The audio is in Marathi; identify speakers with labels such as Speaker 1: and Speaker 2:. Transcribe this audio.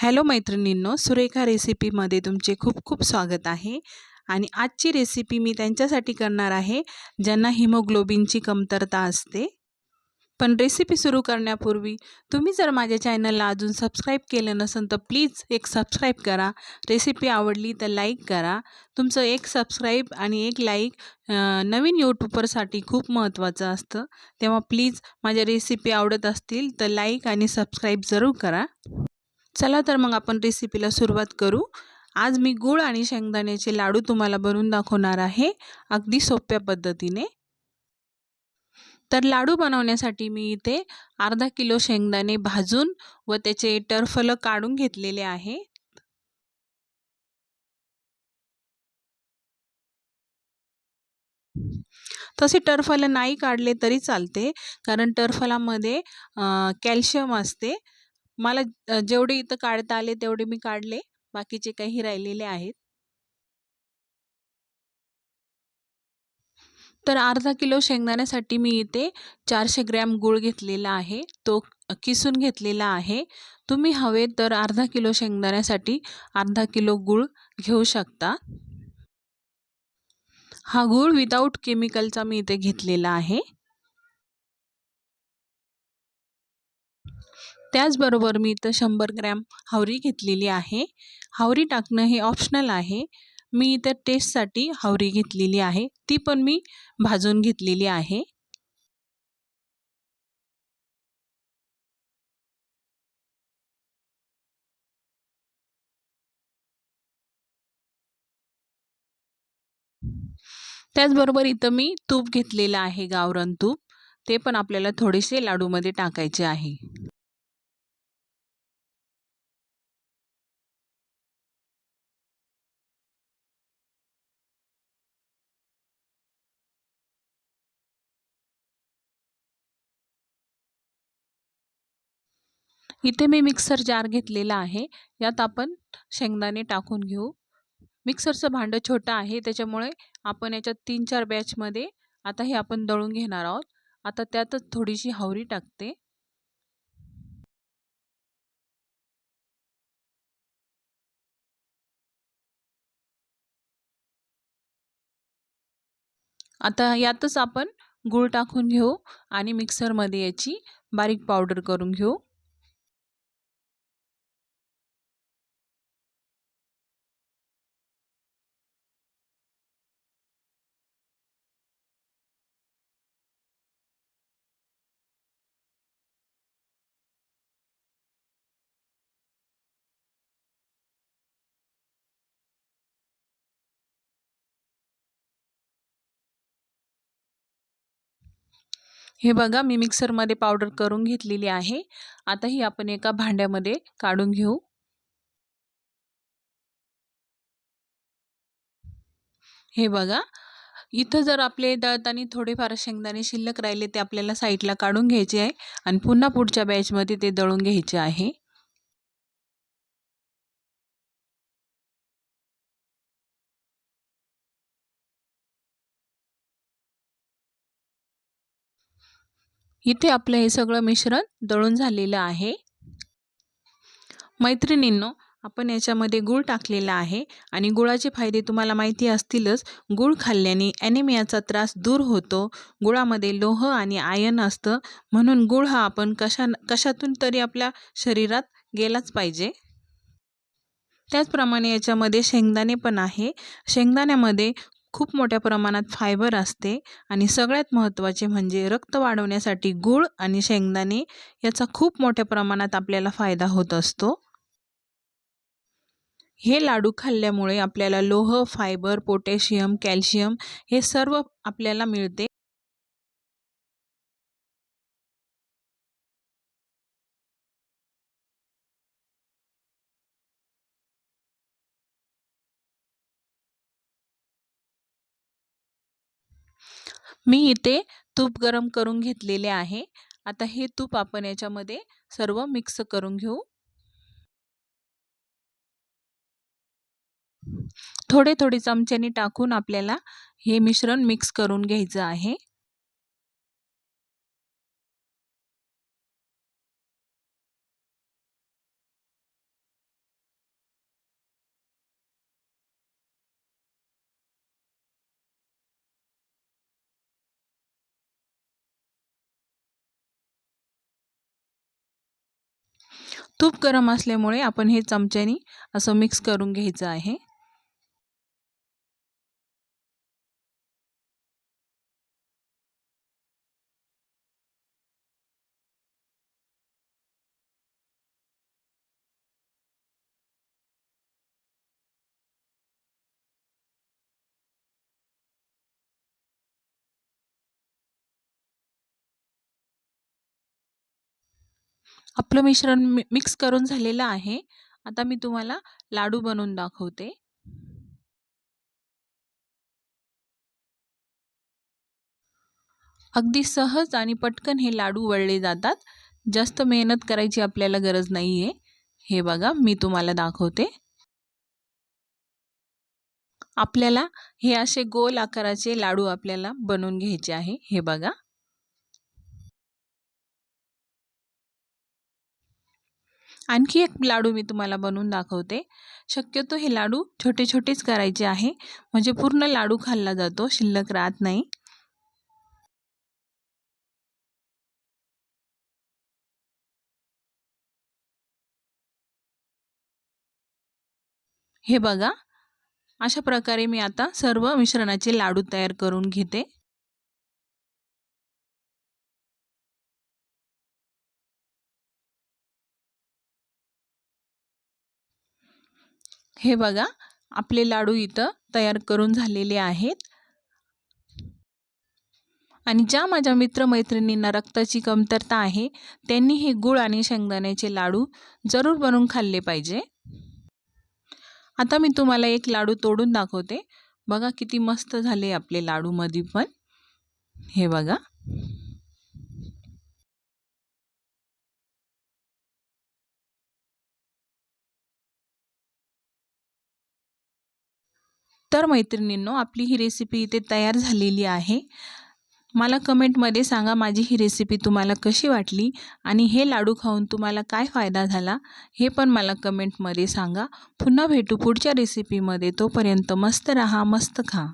Speaker 1: हॅलो मैत्रिणींनो सुरेखा रेसिपीमध्ये तुमचे खूप खूप स्वागत आहे. आणि आजची रेसिपी मी त्यांच्यासाठी करणार आहे ज्यांना हिमोग्लोबिनची कमतरता असते. पण रेसिपी सुरू करण्यापूर्वी तुम्ही जर माझ्या चॅनलला अजून सबस्क्राईब केलं नसेल तर प्लीज एक सबस्क्राईब करा. रेसिपी आवडली तर लाईक करा. तुमचं एक सबस्क्राईब आणि एक लाईक नवीन यूट्यूबरसाठी खूप महत्त्वाचं असतं. तेव्हा प्लीज माझ्या रेसिपी आवडत असतील तर लाईक आणि सबस्क्राईब जरूर करा. चला तर मग आपण रेसिपीला सुरुवात करू. आज मी गूळ आणि शेंगदाण्याचे लाडू तुम्हाला बनवून दाखवणार आहे अगदी सोप्या पद्धतीने. तर लाडू बनवण्यासाठी मी इथे अर्धा किलो शेंगदाणे भाजून व त्याचे टरफलं काढून घेतलेले आहे. तसे टरफलं नाही काढले तरी चालते कारण टरफलामध्ये कॅल्शियम असते. मला जेवढे इथं काढता आले तेवढे मी काढले. बाकीचे काही राहिलेले आहेत. तर अर्धा किलो शेंगदाण्यासाठी मी इथे चारशे ग्रॅम गूळ घेतलेला आहे. तो किसून घेतलेला आहे. तुम्ही हवे तर अर्धा किलो शेंगदाण्यासाठी अर्धा किलो गूळ घेऊ शकता. हा गूळ विदाऊट केमिकलचा मी इथे घेतलेला आहे. त्याचबरोबर मी इथं शंभर ग्रॅम हावरी घेतलेली आहे. हावरी टाकणं हे ऑप्शनल आहे. मी इथं टेस्टसाठी हावरी घेतलेली आहे. ती पण मी भाजून घेतलेली आहे. त्याचबरोबर इथं मी तूप घेतलेलं आहे. गावरान तूप. ते पण आपल्याला थोडेसे लाडूमध्ये टाकायचे आहे. इथे मी मिक्सर जार घेतलेला आहे. यात आपण शेंगदाणे टाकून घेऊ. मिक्सरचं भांडं छोटं आहे त्याच्यामुळे आपण याच्यात तीन चार बॅचमध्ये आता हे आपण दळून घेणार आहोत. आता त्यातच थोडीशी हावरी टाकते. आता यातच आपण गूळ टाकून घेऊ आणि मिक्सरमध्ये याची बारीक पावडर करून घेऊ. हे बघा मी मिक्सरमध्ये पावडर करून घेतलेली आहे. आता ही आपण एका भांड्यामध्ये काढून घेऊ. हे बघा इथं जर आपले दळताना थोडेफार शेंगदाणे शिल्लक राहिले ते आपल्याला साईडला काढून घ्यायचे आहे आणि पुन्हा पुढच्या बॅचमध्ये ते दळून घ्यायचे आहे. इथे आपलं हे सगळं मिश्रण दळून झालेलं आहे. मैत्रिणींनो आपण याच्यामध्ये गूळ टाकलेला आहे आणि गुळाचे फायदे तुम्हाला माहिती असतीलच. गूळ खाल्ल्याने ॲनिमियाचा त्रास दूर होतो. गुळामध्ये लोह आणि आयन असतं. म्हणून गूळ हा आपण कशा कशातून तरी आपल्या शरीरात गेलाच पाहिजे. त्याचप्रमाणे याच्यामध्ये शेंगदाणे पण आहे. शेंगदाण्यामध्ये खूप मोठ्या प्रमाणात फायबर असते आणि सगळ्यात महत्त्वाचे म्हणजे रक्त वाढवण्यासाठी गूळ आणि शेंगदाणे याचा खूप मोठ्या प्रमाणात आपल्याला फायदा होत असतो. हे लाडू खाल्ल्यामुळे आपल्याला लोह फायबर पोटॅशियम कॅल्शियम हे सर्व आपल्याला मिळते. मी इथे तूप गरम करून घेतलेले आहे. आता हे तूप आपण याच्यामध्ये सर्व मिक्स करून घेऊ. थोडे थोडे चमच्याने टाकून आपल्याला हे मिश्रण मिक्स करून घ्यायचं आहे. तूप गरम असल्यामुळे आपण हे चमच्यानी असं मिक्स करून घ्यायचं आहे. आपलं मिश्रण मि मिक्स करून झालेलं आहे. आता मी तुम्हाला लाडू बनवून दाखवते. अगदी सहज आणि पटकन हे लाडू वळले जातात. जास्त मेहनत करायची आपल्याला गरज नाही आहे हे बघा मी तुम्हाला दाखवते. आपल्याला हे असे गोल आकाराचे लाडू आपल्याला बनवून घ्यायचे आहे. हे बघा. आणखी एक लाडू मी तुम्हाला बनवून दाखवते. शक्यतो हे लाडू छोटे छोटेच करायचे आहे. म्हणजे पूर्ण लाडू खाल्ला जातो शिल्लक राहत नाही. हे बघा अशा प्रकारे मी आता सर्व मिश्रणाचे लाडू तयार करून घेते. हे बघा आपले लाडू इथं तयार करून झालेले आहेत. आणि ज्या माझ्या मित्रमैत्रिणींना रक्ताची कमतरता आहे त्यांनी हे गुळ आणि शेंगदाण्याचे लाडू जरूर बनवून खाल्ले पाहिजे. आता मी तुम्हाला एक लाडू तोडून दाखवते. बघा किती मस्त झाले आपले लाडूमध्ये पण. हे बघा. तर मैत्रिणींनो आपली ही रेसिपी इथे तयार झालेली आहे. मला कमेंटमध्ये सांगा माझी ही रेसिपी तुम्हाला कशी वाटली आणि हे लाडू खाऊन तुम्हाला काय फायदा झाला हे पण मला कमेंटमध्ये सांगा. पुन्हा भेटू पुढच्या रेसिपीमध्ये तोपर्यंत मस्त रहा मस्त खा.